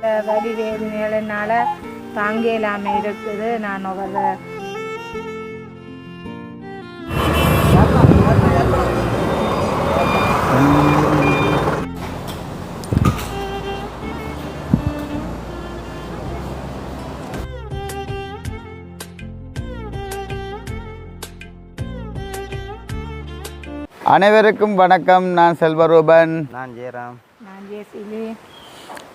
இந்த வலி வேதனைகள்னால தாங்க இல்லாமல் இருக்குது. நான் ஒரு அனைவருக்கும் வணக்கம். நான் செல்வரூபன். நான் ஜெயராம். நான் ஜேசிலி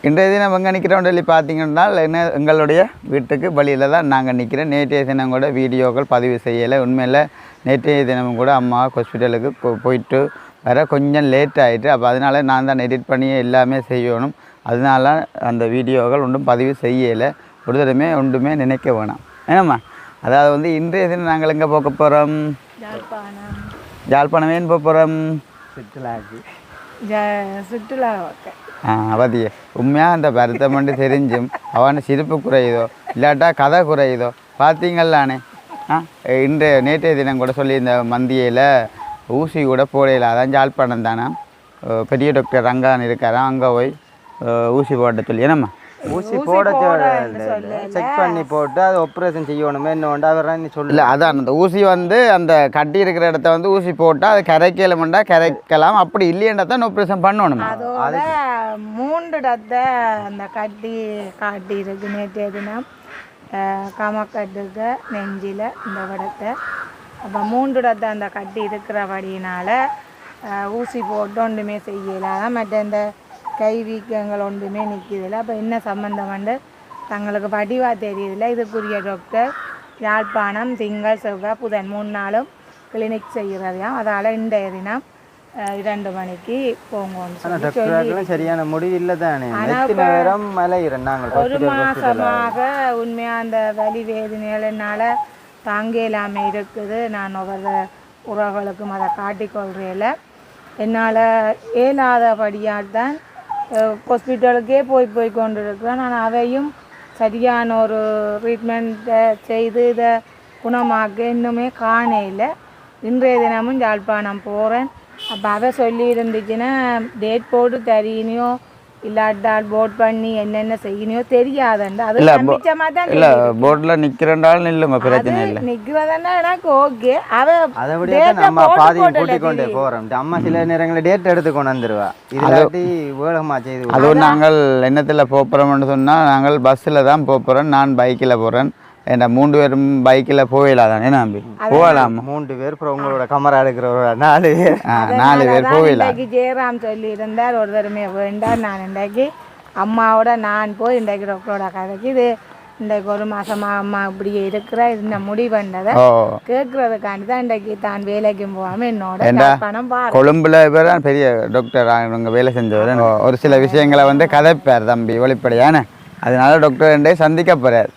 இன்றைய தினம் எங்கே நிற்கிறோம் சொல்லி பார்த்தீங்கன்னா என்ன எங்களுடைய வீட்டுக்கு வழியில் தான் நாங்கள் நிற்கிறோம் நேற்றைய தினம் கூட வீடியோக்கள் பதிவு செய்யலை. உண்மையில் நேற்றைய தினமும் கூட அம்மா ஹாஸ்பிட்டலுக்கு போயிட்டு வர கொஞ்சம் லேட் ஆகிட்டு அப்போ அதனால நான் தான் எடிட் பண்ணி எல்லாமே செய்யணும். அதனால அந்த வீடியோக்கள் ஒன்றும் பதிவு செய்யலை. ஒரு தடவை ஒன்றுமே நினைக்க வேணாம். ஏனம்மா அதாவது வந்து இன்றைய தினம் நாங்கள் எங்கே போக போகிறோம் யாழ்ப்பாணம். யாழ்ப்பாணம் ஏன் போக போகிறோம் சுற்றுலாக்கு ஜ சுற்றுலா ஆ அவதிய உண்மையாக அந்த வருத்தம் மட்டும் தெரிஞ்சும். அவன் சிரிப்பு குறையுதோ? இல்லாட்டா கதை குறையுதோ? பார்த்தீங்களானே ஆ இன்றைய நேற்றைய தினம் கூட சொல்லியிருந்த மந்தியில் ஊசி கூட போடையில் அதான் ஜாழ்ப்பாணம் தானே? பெரிய டாக்டர் ரங்கான் இருக்காராம் அங்கே போய் ஊசி போட சொல்லி. என்னம்மா? ஊசி போட செக் பண்ணி போட்டு அது ஆப்ரேஷன் செய்யணுமே அவர் நீ சொல்லு இல்லை அதான் அந்த ஊசி வந்து அந்த கட்டி இருக்கிற இடத்த வந்து ஊசி போட்டால் அது கரைக்கலமெண்டா கரைக்கலாம். அப்படி இல்லையண்டா தான் ஆப்ரேஷன் பண்ணணுமா? அதோட மூன்று இடத்தை அந்த கட்டி காட்டி இருக்கு நேற்றைய தினம் அஹ், கமக்கட்டுக்கு நெஞ்சில் இந்த இடத்தை அப்போ மூன்று இடத்தை அந்த கட்டி இருக்கிறபடியினால அஹ், ஊசி போட்டு ஒன்றுமே செய்யலாம் மற்ற இந்த கை வீக்கங்கள் ஒன்றுமே நிற்கிதில்ல அப்போ என்ன சம்மந்தம் வந்து தங்களுக்கு வடிவாக தெரியுதில்ல இதுக்குரிய டாக்டர் யாழ்ப்பாணம் திங்கள் செவ்வாய் புதன் மூணு நாளும் கிளினிக் செய்கிறதையாம் அதால் இன்றைய தினம் இரண்டு மணிக்கு டாக்டர்களும் சரியான முடிவு இல்லை தானே நேரம் ஒரு மாசமாக உண்மையாக அந்த வலி வேதனைகளினால தாங்க இல்லாமல் இருக்குது. நான் ஒவ்வொரு உறவுகளுக்கும் அதை காட்டிக்கொள்கிறேன் என்னால் இயலாதபடியால் தான் ஹாஸ்பிட்டலுக்கே போய் போய் கொண்டு இருக்கிறேன் அதையும் அவையும் சரியான ஒரு ட்ரீட்மெண்ட்டை செய்து இதை குணமாக்க இன்னுமே காணையில் இன்றைய தினமும் யாழ்ப்பாணம் போகிறேன் அப்போ அவ சொல்லி இருந்துச்சுன்னா டேட் போட்டு தரீனியோ இல்லாட்டால் போட் பண்ணி என்னென்ன செய்யணியோ தெரியாதுண்டு அது இல்ல, நம்பிச்சமா தான் இல்லை போர்டில் நிற்கிறண்டாலும் நில்லுங்க பிரச்சனை இல்லை. நிக்கிறதுன்னா எனக்கு ஓகே அவ அதை விட நம்ம போடல கூட்டி கொண்டு. போகிறோம் அம்மா சில நேரங்களில் டேட் எடுத்து கொண்டு வந்துடுவா இல்லாட்டி வேகமாக செய்து அதுவும் நாங்கள் எண்ணத்தில் போகிறோம்னு சொன்னால் நாங்கள் பஸ்ஸில் தான் போகிறோம் நான் பைக்கில் போகிறேன் ஏன்னா மூன்று பேரும் பைக்கில் போயிடலாம் தானே நம்பி போகலாம்? மூன்று பேர் அப்புறம் உங்களோட கமரா எடுக்கிறவரோட நாலு பேர். நாலு பேர் போயிடலாம் ஜெயராம் சொல்லி இருந்தார் ஒரு தடவை வேண்டாம் நான் இன்றைக்கு அம்மாவோட நான் போய் இன்றைக்கு டாக்டரோட கதைக்கு இது இன்றைக்கு ஒரு மாசமா அம்மா இப்படியே இருக்கிற. இந்த முடிவுன்றதை கேட்கறதுக்காண்டி தான் இன்றைக்கு தான் வேலைக்கும் போகாம என்னோட? பணம் கொழும்புல இவர்? தான் பெரிய டாக்டர் இவங்க வேலை செஞ்சவர். ஒரு சில விஷயங்களை வந்து கதைப்பார் தம்பி வெளிப்படையான அதனால டாக்டர் ரெண்டே சந்திக்க போகிறார்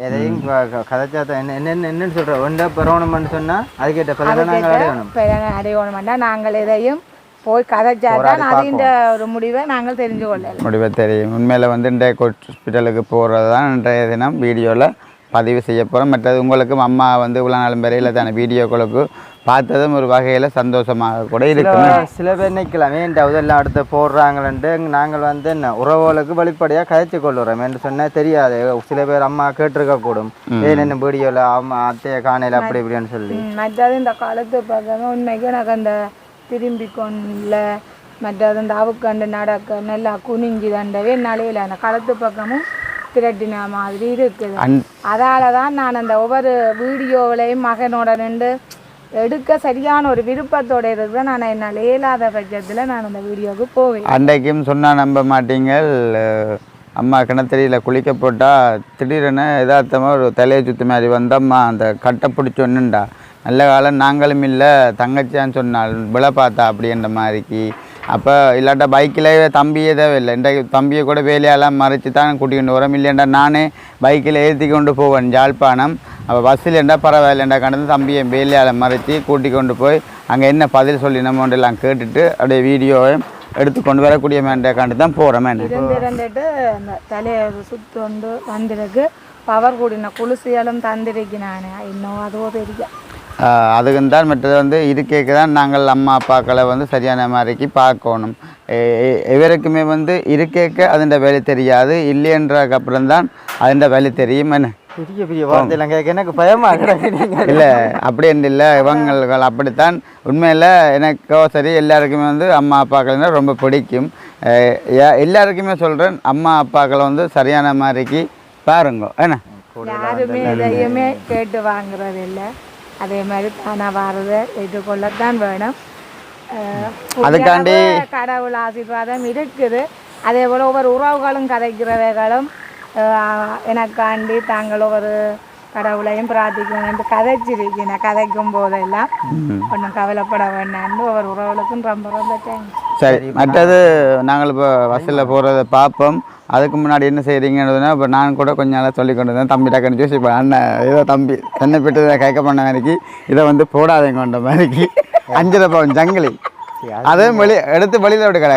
எதையும் க- க- கதைச்சா தான் என்ன என்ன என்னன்னு சொல்கிறோம் ஒன்றை பெறணும்னு சொன்னால் அதுக்கேற்ற பலனை நாங்கள் அடையணும். அடையணுமெண்டா. நாங்கள் எதையும் போய் கதைச்சா தான் அதுன்ற ஒரு முடிவை நாங்கள் தெரிஞ்சு கொள்ளலாம். முடிவை தெரியும். உண்மையில் வந்து இன்றைய ஹாஸ்பிட்டலுக்கு போகிறது தான் இன்றைய தினம். வீடியோவில் பதிவு செய்ய போகிறோம் மற்றது உங்களுக்கும் அம்மா வந்து இவ்வளோ நாளும் வரையில் தானே வீடியோக்களுக்கு பார்த்ததும் ஒரு வகையில் சந்தோஷமாக கூட இருக்கும். சில பேர் நிற்கலாம் ஏன்டா இதெல்லாம் அடுத்து போடுறாங்களன்ட்டு நாங்கள் வந்து என்ன உறவுகளுக்கு வெளிப்படையாக கதைச்சு கொள்ளுறோம் என்று சொன்னால் தெரியாது. சில பேர் அம்மா கேட்டிருக்க கூடும் ஏன் என்ன வீடியோவில் அம்மா அத்தையை காணையில் அப்படி இப்படின்னு சொல்லி. ம், மற்றது இந்த காலத்து பக்கம் உண்மைக்கு எனக்கு அந்த திரும்பி கொள்ள மற்றது அந்த அவுக்கண்டு நடக்க நல்லா குனிஞ்சு தண்டவே நலையில் அந்த களத்து பக்கமும் திரட்டின மாதிரி இருக்குது. அதால தான் நான் அந்த ஒவ்வொரு வீடியோவிலையும் மகனோட நின்று எடுக்க சரியான ஒரு விருப்பத்தோட இருக்க நான் என்னால் இயலாத பட்சத்தில் நான் அந்த வீடியோவுக்கு போவேன் அன்றைக்கும் சொன்னால் நம்ப மாட்டீங்கள். அம்மா கிணத்தடியில் குளிக்க போட்டால் திடீரென எதார்த்தமாக ஒரு தலையை சுற்றி மாதிரி வந்தம்மா அந்த கட்டை பிடிச்சி ஒன்றுண்டா நல்ல காலம் நாங்களும் இல்லை தங்கச்சியான்னு சொன்னால் விழ பார்த்தா அப்படின்ற மாதிரிக்கு அப்போ இல்லாட்டா பைக்கில் தம்பியே தேவையில்லை. இன்றைக்கு தம்பியை கூட வேலையெல்லாம் மறைச்சி தான் கூட்டிகிட்டு வரோம். இல்லைண்டா நானே பைக்கில் ஏற்றி கொண்டு போவேன் ஜாழ்ப்பாணம். அப்போ பஸ்ஸில் இருந்தால் பரவாயில்லைண்டா கடந்து தம்பியை வேலையால் மறைச்சி கூட்டி கொண்டு போய் அங்கே என்ன பதில் சொல்லி நம்ம கேட்டுட்டு அப்படியே வீடியோவை எடுத்து கொண்டு வரக்கூடிய மேண்டக்காண்டு தான் போகிறோம் மேன் தலையை சுற்றி வந்து வந்திருக்கு. பவர் கூடின குளிசியாலும் தந்திருக்கு நான். இன்னும் அதுவோ தெரியும் அதுக்கு தான் மற்றது வந்து இருக்கைக்கு தான் நாங்கள் அம்மா அப்பாக்களை வந்து சரியான மாதிரிக்கு பார்க்கணும். இவருக்குமே வந்து இருக்கைக்கு அதுண்ட வேலை தெரியாது. இல்லைன்றதுக்கு அப்புறம் தான் அதுண்ட வேலை தெரியும். என்ன? பெரிய பெரிய வார்த்தையெல்லாம் கேட்க எனக்கு பயமா இல்லை அப்படி இல்லை. இவங்கள் அப்படித்தான். உண்மையில் எனக்கோ சரி எல்லாருக்குமே வந்து அம்மா அப்பாக்கள்னா ரொம்ப பிடிக்கும். எல்லாருக்குமே சொல்கிறேன் அம்மா அப்பாக்களை வந்து சரியான மாதிரிக்கு பாருங்க. என்ன? யாருமே எதையுமே கேட்டு வாங்குறது இல்லை அதே மாதிரி தானாக வாரதை ஏற்றுக்கொள்ளத்தான் வேணும் அதுக்காண்டி- கடவுள் ஆசீர்வாதம் இருக்குது அதே போல் ஒவ்வொரு உறவுகளும் கதைக்கிறவைகளும் எனக்காண்டி தாங்கள் ஒவ்வொரு கடவுளையும் பிரார்த்திக்கணும் கதைச்சிருக்கீங்க கதைக்கும் போதெல்லாம் ஒன்றும் கவலைப்பட வேண்டாம்னு ஒவ்வொரு உறவுகளுக்கும் ரொம்ப ரொம்ப தேங்க்ஸ். சரி மற்றது நாங்கள் இப்போ பஸ்ஸில் போகிறத பார்ப்போம். அதுக்கு முன்னாடி என்ன செய்கிறீங்கன்றதுனா இப்போ நான் கூட கொஞ்ச நாளாக சொல்லி கொண்டு இருந்தேன் தம்பி டக்குன்னு ஜோசி இப்போ அண்ணன் ஏதோ தம்பி தென்னை பெற்று கேட்க பண்ண மாதிரிக்கு இதை வந்து போடாதீங்கன்ற மாதிரிக்கு அஞ்சரை பவன் ஜங்கிலி. அதே வெளி எடுத்து வெளியில் விருப்பம்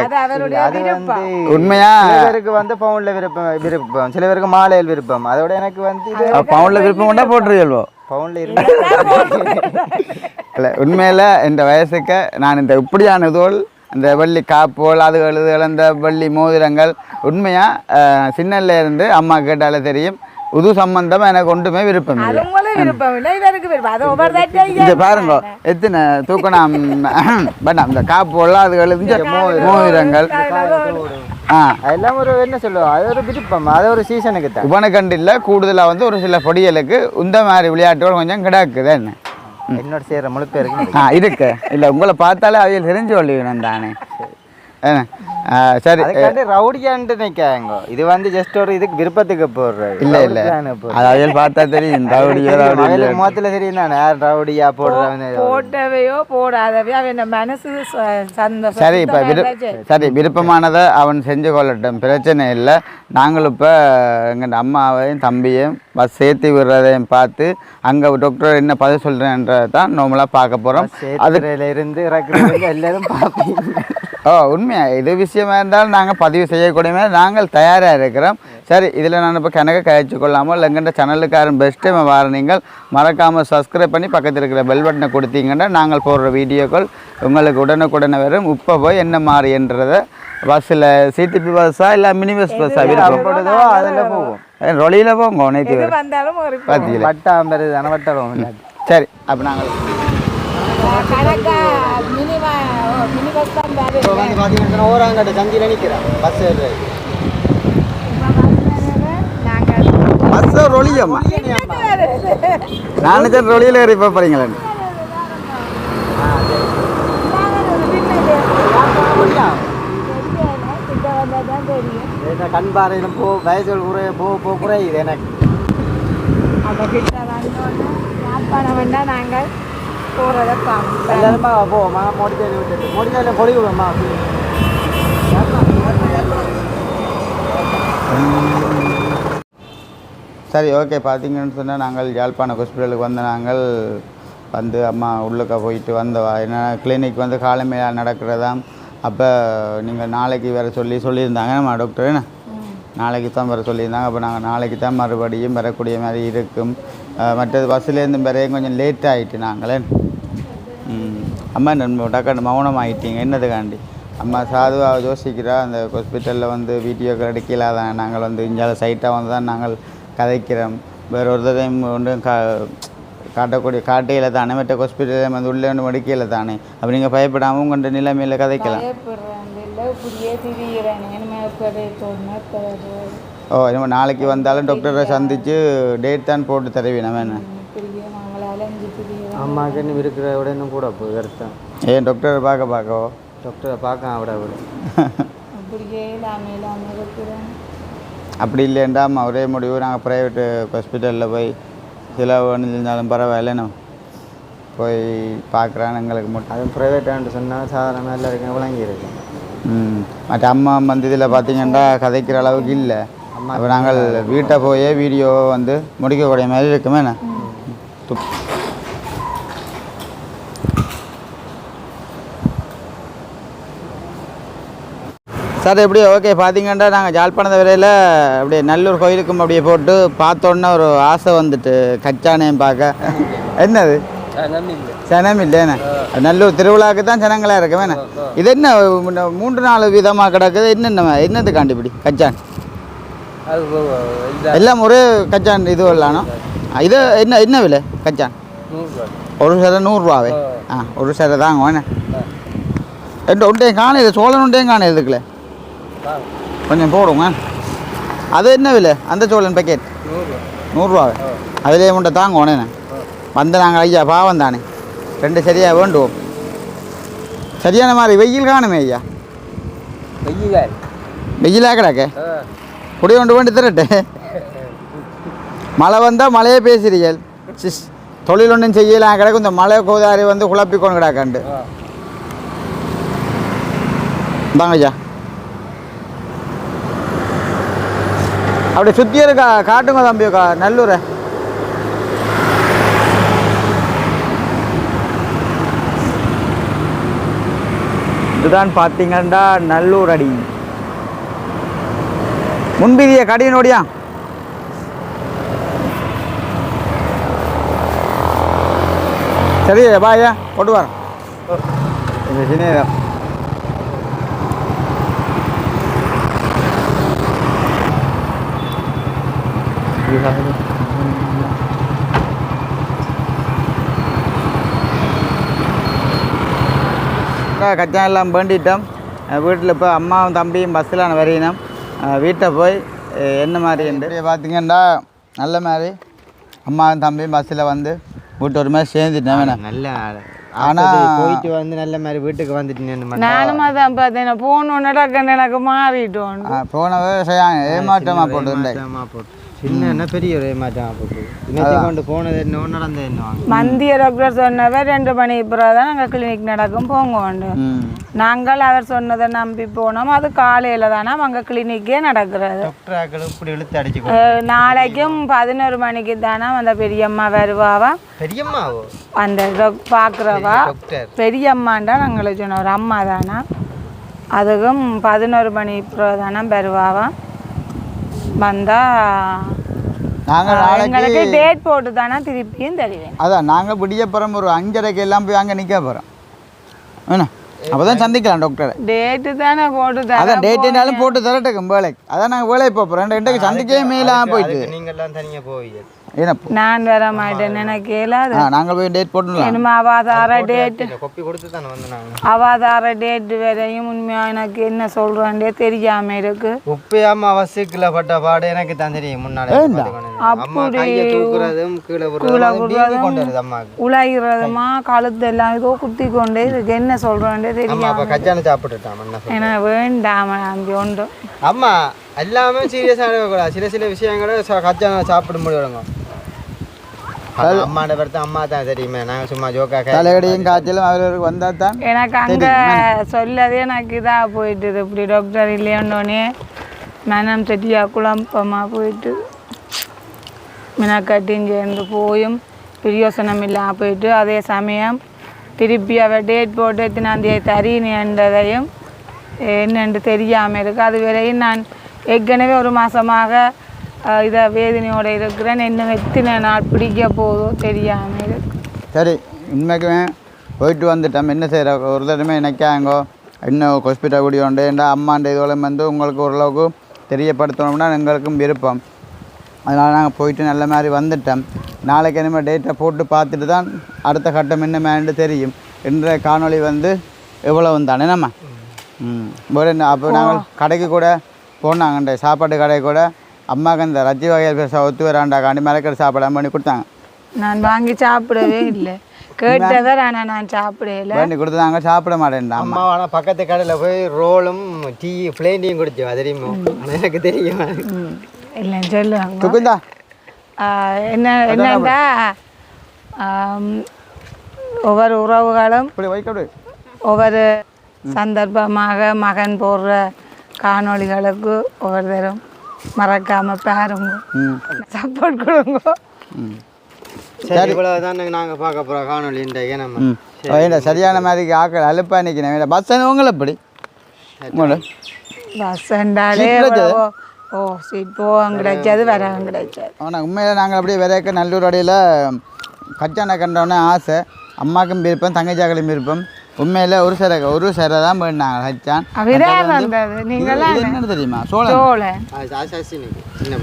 வந்து உண்மையா? பேருக்கு வந்து பவுன்ல விருப்பம் விருப்பம். சில பேருக்கு மாலையில் விருப்பம். அதோட எனக்கு வந்து பவுனில் விருப்பம் கொண்டா போட்டுருக்கோ பவுன்ல இருந்து இல்லை உண்மையில் இந்த வயசுக்கு நான் இந்த இப்படியான தோல் இந்த வெள்ளி காப்போல் அது எழுதுகள் இந்த வெள்ளி மோதிரங்கள் உண்மையாக சின்னல்ல இருந்து அம்மா கேட்டாலே தெரியும். புது சம்பந்தம் எனக்கு ஒன்றுமே விருப்பம் இல்லை விருப்பம் இல்லை இவருக்கு விருப்பம். அது ஒவ்வொரு இது தட்டையும் பாருங்க எத்தனை தூக்கணம் வேண்டாம் இந்த காப்போல் அது எழுதி மோதிரங்கள். ஆ. அதெல்லாம் ஒரு என்ன சொல்லுவோம் அது ஒரு விருப்பம் அது ஒரு சீசனுக்கு தான். உபனக்கண்டில் கூடுதலாக வந்து ஒரு சில பொடியலுக்கு இந்த மாதிரி விளையாட்டுகள் கொஞ்சம் கிடக்குது என்ன? என்னோட சேர்ற முழு பேருக்கு ஆ இருக்கு. இல்லை உங்களை பார்த்தாலே அவையில் தெரிஞ்சு கொள்ளுவேன் தானே. சரி ரவுடியான்ட்டு நிற்காங்க இது வந்து ஜஸ்ட் ஒரு இதுக்கு விருப்பத்துக்கு போடுறது. இல்லை இல்லை. அது அவையில் பார்த்தா தெரியும். ரவுடியோ ரவுடி முகத்துல தெரியும் தானே. யார் ரவுடியா போடுறவங்க போட்டவையோ போடாதவையோ அவன் மனசு சந்தோஷம் சரி இப்போ விரு சரி. விருப்பமானதை அவன் செஞ்சு கொள்ளட்டும். பிரச்சனை இல்லை. நாங்கள் இப்போ எங்கள் அம்மாவையும் தம்பியையும் பஸ் சேர்த்து விடுறதையும் பார்த்து அங்கே டாக்டர் என்ன பதில் சொல்கிறேன்றதை தான் நார்மலாக பார்க்க போகிறோம் சேத்துறையில இருந்து எல்லாரும் பார்ப்பீங்க. ஓ உண்மையா? இது விஷயமா இருந்தாலும் நாங்கள் பதிவு செய்யக்கூடிய நாங்கள் தயாராக இருக்கிறோம். சரி இதில் நான் இப்போ கணக்கு கழிச்சு கொள்ளாமல் எங்கள்கிட்ட சேனலுக்காரன் பெஸ்ட் டைம் வார நீங்கள் மறக்காமல் சப்ஸ்கிரைப் பண்ணி பக்கத்தில் இருக்கிற பெல் பட்டனை கொடுத்தீங்கன்னா நாங்கள் போடுற வீடியோக்கள் உங்களுக்கு உடனுக்குடனே வரும். இப்போ போய் என்ன மாறின்றதை பஸ்ஸில் சிடிபி பஸ்ஸா இல்லை மினி பஸ் பஸ்ஸா விருப்பம் போடுதோ அதில் போவோம். ரொலியில் போங்க நேற்று பார்த்தீங்களா வட்டாம்பரு தானே சரி அப்போ நாங்கள் கணக்கா மினி மினி பஸ் தான் பாரு. இப்போ வந்து பார்த்தீங்கன்னா ஓராங்கட்ட சந்தியில் நிற்கிறேன் பஸ் ஏறுறது நாங்கள் ரொலியம்மா நான் தான் ரொலியில் ஏறி போகிறீங்களே கண் பாறையில் போ வயசுகள் குறைய போ போ குறையுது எனக்கு அப்போ கிட்ட வந்தோடனே யாழ்ப்பாணம் வேண்டாம் நாங்கள் போகிறத காமிப்பேன். எல்லாருமா விட்டுட்டு. சரி ஓகே பார்த்தீங்கன்னு சொன்னால் நாங்கள் யாழ்ப்பாணம் ஹாஸ்பிட்டலுக்கு வந்த நாங்கள் வந்து அம்மா உள்ளுக்க போயிட்டு வந்தவா. ஏன்னா கிளினிக் வந்து காலமையா நடக்கிறதாம் அப்போ நீங்கள் நாளைக்கு வர சொல்லி சொல்லியிருந்தாங்க. நம்ம டாக்டர் என்ன? நாளைக்கு தான் வர சொல்லியிருந்தாங்க. அப்போ நாங்கள் நாளைக்கு தான் மறுபடியும் வரக்கூடிய மாதிரி இருக்கும். மற்றது பஸ்ஸுலேருந்து வரையும் கொஞ்சம் லேட் ஆகிட்டு நாங்களே. அம்மா நம்ம டக்காண்டு மௌனம் ஆகிட்டீங்க என்னதுக்காண்டி? அம்மா சாதுவாக யோசிக்கிறா அந்த ஹாஸ்பிட்டலில் வந்து வீடியோக்கள் எடுக்கலாதான் நாங்கள் வந்து இந்தியாவில் சைட்டாக வந்து தான் நாங்கள் கதைக்கிறோம். வேறு ஒரு தடையும் ஒன்றும் கா காட்டக்கூடிய காட்டையில் தானே மற்ற ஹாஸ்பிட்டலில் வந்து உள்ளே ஒன்று மடிக்கையில் தானே. அப்போ நீங்கள் பயப்படாமல் உங்கள்கிட்ட நிலைமையில் கதைக்கலாம். ஓ நம்ம நாளைக்கு வந்தாலும் டாக்டரை சந்தித்து டேட் தான் போட்டு தருவீங்க நம்ம என்ன? திரியிறோம் அம்மாக்கு இன்னும் இருக்கிற விட இன்னும் கூட போய் வருத்தம் ஏன் டாக்டரை பார்க்க பார்க்கவோ? டாக்டரை பார்க்க விட விட. அப்படி இல்லைண்டா ஒரே முடிவு. நாங்கள் ப்ரைவேட்டு ஹாஸ்பிட்டலில் போய் சில இருந்தாலும் பரவாயில்ல நம்ம போய் பார்க்குறான்னு எங்களுக்கு மட்டும். அதுவும் ப்ரைவேட்டான்னு சொன்னால் சாதாரண எல்லாருக்கும் விளங்கி இருக்கு ம். மற்ற அம்மா வந்து இதில் பார்த்தீங்கன்னா கதைக்கிற அளவுக்கு இல்லை. அப்போ நாங்கள் வீட்டை போயே வீடியோவை வந்து முடிக்கக்கூடிய மாதிரி இருக்குமே என்ன? சார் எப்படி? ஓகே பார்த்தீங்கன்னா நாங்கள் ஜாழ்ப்பாணத்து வரையில் அப்படியே நல்லூர் கோயிலுக்கும் அப்படியே போட்டு பார்த்தோன்னே ஒரு ஆசை வந்துட்டு. கச்சானையும் பார்க்க. என்னது? சனம் இல்லைண்ணே நல்லூர் திருவிழாவுக்கு தான் ஜனங்களா இருக்கு வேணே. இது என்ன மூன்று நாலு விதமாக கிடக்குது? என்னென்ன என்னது காண்டிபிடி? கச்சான் எல்லாம் ஒரே கச்சான் இது இல்லானோ இது என்ன என்ன விலை? கச்சான் ஒரு சரை நூறுரூவாவே? ஆ. ஒரு சரை தாங்க வேணே. ரெண்டு உண்டையும் காணும் இது சோழன் உண்டையும் காணும் இதுக்குள்ள கொஞ்சம் போடுங்க. அது என்ன விலை? அந்த சோழன் பேக்கெட் நூறுரூவாவே அதிலே முண்டை தாங்க உடனே வந்து நாங்கள் ஐயா பாவம் தானே. ரெண்டு சரியாக வேண்டுவோம். சரியான மாதிரி வெயில் காணுமே ஐயா. வெயிலாக கிடக்க? குடி கொண்டு வேண்டி திரட்டு. மழை வந்தால் மழையே பேசுறீர்கள் சிஸ் தொழில் ஒன்றும் செய்யலாம் கிடக்கும் இந்த மழை கோதாரி வந்து குழப்பிக்கொண்டு கிடக்காண்டு. தாங்க ஐயா. அப்படி சுத்தி இருக்கா காட்டுங்க தம்பி நல்லூரை. இதுதான் பார்த்தீங்கன்னா நல்லூர் அடி. முன்பிதிய கடியினோடியா சரி பாயா கொண்டு வர இந்த சின்ன கச்சான் எல்லாம் வேண்டிட்டோம். வீட்டில் இப்போ அம்மாவும் தம்பியும் பஸ்ஸில் வரையினோம் வீட்டை போய் என்ன மாதிரி என்று. பார்த்தீங்கன்னா நல்ல மாதிரி அம்மாவும் தம்பியும் பஸ்ஸில் வந்து வீட்டு ஒரு மாதிரி சேர்ந்துட்டேன் வேணாம் நல்ல ஆனா- ஆனா போயிட்டு வந்து நல்ல மாதிரி வீட்டுக்கு வந்துட்டு நானும் அதான் பார்த்தேன் டக்குன்னு எனக்கு மாறிட்டோம். போன விவசாயம் ஏமாற்றமாக போட்டுருந்தேன். போட்டு. சின்ன என்ன பெரிய ஒரு ஏமாற்றம் போட்டு. இன்னத்தை கொண்டு போனது என்ன நடந்த என்ன மந்திய டாக்டர் சொன்னவர் ரெண்டு மணி பிறகு தான் நாங்கள் கிளினிக் நடக்கும் போங்க உண்டு நாங்கள் அவர் சொன்னதை நம்பி போனோம். அது காலையில் தானே அங்கே கிளினிக்கே நடக்கிறது. நாளைக்கும் பதினோரு மணிக்கு தானே அந்த பெரியம்மா வருவாவா? பெரியம்மாவோ? அந்த பார்க்குறவா? டாக்டர் பெரியம்மாண்டா நாங்கள் சொன்ன ஒரு அம்மா தானே அதுக்கும் பதினோரு மணி பிறகு தானே வருவாவா? வந்தா நாங்கள் நாளைக்கு டேட் போட்டு தானே திருப்பியும் தருவேன் அதான் நாங்கள் விடியப்புறம் ஒரு அஞ்சரைக்கு எல்லாம் போய் அங்கே நிற்க போகிறோம் என்ன அப்போ தான் சந்திக்கலாம் டாக்டரை டேட்டு தானே போட்டு தர அதான் டேட்டுனாலும் போட்டு தரட்டுக்கும் வேலைக்கு. அதான் நாங்கள் வேலைக்கு போகிறோம் ரெண்டுக்கு சந்திக்கவே மேலாம் போயிட்டு. நீங்க எல்லாம் தனியா போவீங்க. நான் வர மாட்டேன். எனக்கு நாங்கள் போய் டேட் அவாதார டேட்டு இந்த கொப்பி கொடுத்து தானே வந்து நாங்க அவாதார டேட்டு வரையும் உண்மையாக எனக்கு என்ன சொல்கிறாண்டே தெரியாம இருக்கு. உப்பையாம அவசியக்குள்ள பட்ட பாடு எனக்கு தான் தெரியும். முன்னாடி தூக்குறதும் கீழே விடுறதும் கழுத்து எல்லாம் ஏதோ குத்தி கொண்டே இருக்கு. என்ன சொல்கிறாண்டே அம்மா தெரியாம கச்சான சாப்பிட்டுட்டான் என்ன வேண்டாம ஒன்று. அம்மா எல்லாமே சீரியஸாக எடுக்கக்கூடாது சில சில விஷயங்களை ச- கச்சான சாப்பிட முடியும் அம்மாண்ட படுத்து அம்மா தான் தெரியுமே நாங்கள் சும்மா ஜோக்காக தலைகடியும் காய்ச்சலும் அவர்களுக்கு வந்தால் தான் எனக்கு அங்கே சொல்லதே எனக்கு இதாக போயிட்டுது இப்படி டாக்டர் இல்லையோன்னே மனம் செட்டியா குழப்பமாக போயிட்டு மினக்கட்டியும் சேர்ந்து போயும் பிரியோசனம் இல்லாமல் போயிட்டு அதே சமயம் திருப்பி அவள் டேட் போட்டு எத்தனாந்தேதி தரீனன்றதையும் என்னென்று தெரியாமல் இருக்கு அது வரையும் நான் ஏற்கனவே ஒரு மாதமாக இதை வேதனையோடு இருக்கிறேன். இன்னும் எத்தனை நாள் பிடிக்க போதோ தெரியாமல் இருக்கு. சரி உண்மைக்குமே போயிட்டு வந்துட்டோம். என்ன செய்கிற ஒரு தடவை நினைக்காங்கோ. இன்னும் ஹாஸ்பிட்டல் கூடி உண்டு. ஏன்டா அம்மாண்ட இதோட வந்து உங்களுக்கு ஓரளவுக்கு தெரியப்படுத்தணும்னா எங்களுக்கும் விருப்பம். அதனால் நாங்கள் போயிட்டு நல்ல மாதிரி வந்துட்டோம். நாளைக்கு இனிமேல் டேட்டை போட்டு பார்த்துட்டு தான் அடுத்த கட்டம் என்னமேன்னு தெரியும். இன்றைய காணொளி வந்து எவ்வளவு தானே நம்ம? ம். என்ன? அப்போ நாங்கள் கடைக்கு கூட போனாங்கண்ட சாப்பாட்டு கடை கூட அம்மாவுக்கு இந்த ரஜி வகையில் பேச ஒத்து வராண்டா? காண்டி மிளக்கறி சாப்பாடு பண்ணி கொடுத்தாங்க. நான் வாங்கி சாப்பிடவே இல்லை. கேட்டவர் ஆனால் நான் சாப்பிடல. பண்ணி கொடுத்தாங்க சாப்பிட மாட்டேன்டா அம்மா. ஆனால் பக்கத்து கடையில் போய் ரோலும் டீ பிளேன் டீயும் குடிச்சோம் அது தெரியுமோ எனக்கு தெரியும். ம், இல்லைன்னு சொல்லுவாங்க. துக்குந்தா? என்ன என்னண்டா? ஒவ்வொரு உறவுகளும் ஒவ்வொரு சந்தர்ப்பமாக மகன் போடுற காணொளிகளுக்கு ஒவ்வொருத்தரும் மறக்காம பாருங்க. ம். சப்போர்ட் கொடுங்க. சரி இவ்வளவு தான் நாங்கள் பார்க்க போகிறோம் காணொலி இன்றைக்கு நம்ம வேண்டா சரியான மாதிரி ஆக்கள் அலுப்பா நிற்கிறேன் வேண்டாம் பஸ் உங்களை எப்படி? பஸ் என்றாலே ஓ சீட் போவாங்க கிடைச்சது வரவங்க கிடைச்சது ஆனால் உண்மையில் நாங்கள் அப்படியே விதைக்க நல்லூர் அடியில் கச்சானை கண்டோன்னே ஆசை. அம்மாக்கும் விருப்பம் தங்கச்சாக்களும் விருப்பம். உண்மையில் ஒரு சரை ஒரு சரை தான் வேண்டாங்க ஹச்சான் என்னன்னு தெரியுமா? சோளம்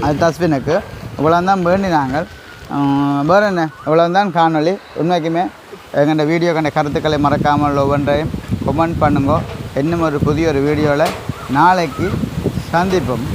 அது தஸ்வினுக்கு. இவ்வளோ தான் வேண்டினாங்க. வேற என்ன? இவ்வளோ தான் காணொளி. உண்மைக்குமே எங்கள்ட வீடியோ கண்ட கருத்துக்களை மறக்காமல் ஒவ்வொன்றையும் கமெண்ட் பண்ணுங்க. இன்னும் ஒரு புதிய ஒரு வீடியோவில் நாளைக்கு சந்திப்போம்.